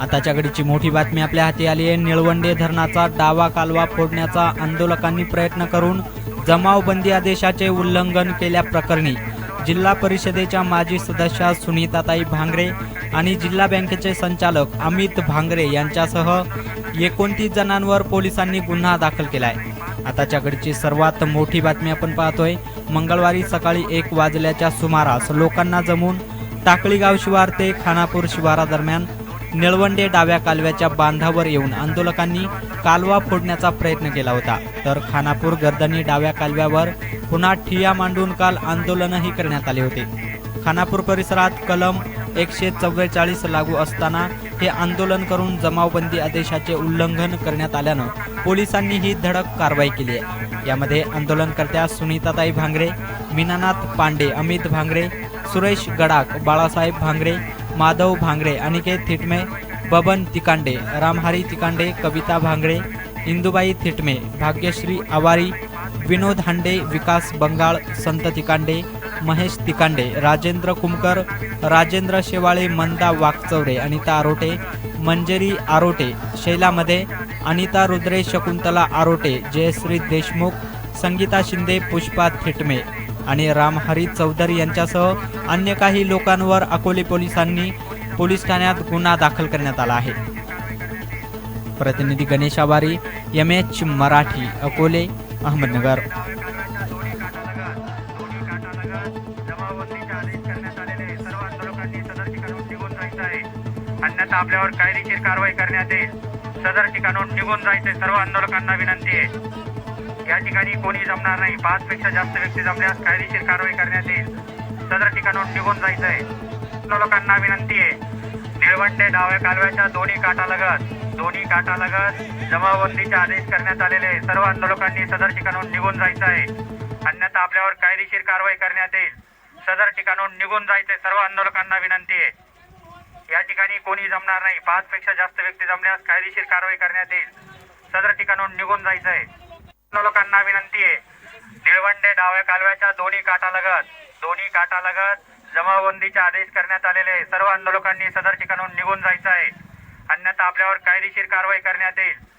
आताच्या घडीची मोठी बातमी आपल्या हाती आली आहे. निळवंडे धरणाचा डावा कालवा फोडण्याचा आंदोलकांनी प्रयत्न करून जमावबंदी आदेशाचे उल्लंघन केल्याप्रकरणी जिल्हा परिषदेच्या माजी सदस्या सुनीताताई भांगरे आणि जिल्हा बँकेचे संचालक अमित भांगरे यांच्यासह एकोणतीस जणांवर पोलिसांनी गुन्हा दाखल केलाय. आताच्या घडीची सर्वात मोठी बातमी आपण पाहतोय. मंगळवारी सकाळी एक वाजल्याच्या सुमारास लोकांना जमून टाकळी गाव शिवार ते खानापूर शिवारादरम्यान निळवंडे डाव्या कालव्याच्या बांधावर येऊन आंदोलकांनी कालवा फोडण्याचा प्रयत्न केला होता. तर खानापूर गर्दनी डाव्या कालव्यावर पुन्हा ठिया मांडून काल आंदोलनही करण्यात आले होते. खानापूर परिसरात कलम एकशे चव्वेचाळीस लागू असताना हे आंदोलन करून जमावबंदी आदेशाचे उल्लंघन करण्यात आल्यानं पोलिसांनी ही धडक कारवाई केली आहे. यामध्ये आंदोलनकर्त्या सुनीताताई भांगरे मीनानाथ पांडे अमित भांगरे सुरेश गडाख बाळासाहेब भांगरे माधव भांगडे अनिकेत थिटमे बबन तिकांडे रामहारी तिकांडे कविता भांगडे इंदुबाई थिटमे भाग्यश्री आवारी विनोद हांडे विकास बंगाळ संत तिकांडे महेश तिकांडे राजेंद्र कुमकर राजेंद्र शेवाळे मंदा वाकचौरे अनिता आरोटे मंजरी आरोटे शैलामध्ये अनिता रुद्रे शकुंतला आरोटे जयश्री देशमुख संगीता शिंदे पुष्पा थिटमे आणि रामहरी चौधरी यांच्यासह अन्य काही लोकांवर अकोले पोलिसांनी पोलीस ठाण्यात गुन्हा दाखल करण्यात आला आहे. प्रतिनिधी गणेश आवारी एम एच मराठी अकोले अहमदनगर. अन्यथा आपल्यावर कायदेशीर कारवाई करण्यात येईल. सदर ठिकाणून निघून जायचे सर्व आंदोलकांना विनंती आहे. या ठिकाणी कोणी जमणार नाही. पाच पेक्षा जास्त व्यक्ती जमल्यास कायदेशीर कारवाई करण्यात येईल. सदर ठिकाणून निघून जायचं आहे लोकांना विनंती आहे. निळवंडे डाव्या कालव्याच्या दोन्ही काठालगत दोन्ही काठालगत जमावबंदीचे आदेश करण्यात आलेले आहे. सर्व आंदोलकांनी सदर ठिकाणून निघून जायचं आहे अन्यथा आपल्यावर कायदेशीर कारवाई करण्यात येईल. सदर ठिकाणून निघून जायचे सर्व आंदोलकांना विनंती आहे. या ठिकाणी कोणी जमणार नाही. पाच पेक्षा जास्त व्यक्ती जमल्यास कायदेशीर कारवाई करण्यात येईल. सदर ठिकाणून निघून जायचं आहे सर्वांना विनंती आहे. निळवंडे डाव्या कालव्याच्या दोन्ही काठालगत दोन्ही काठालगत जमावबंदीचे आदेश करण्यात आलेले सर्व आंदोलकांनी सदर ठिकाणून निघून जायचं आहे. अन्यथा आपल्यावर कायदेशीर कारवाई करण्यात येईल.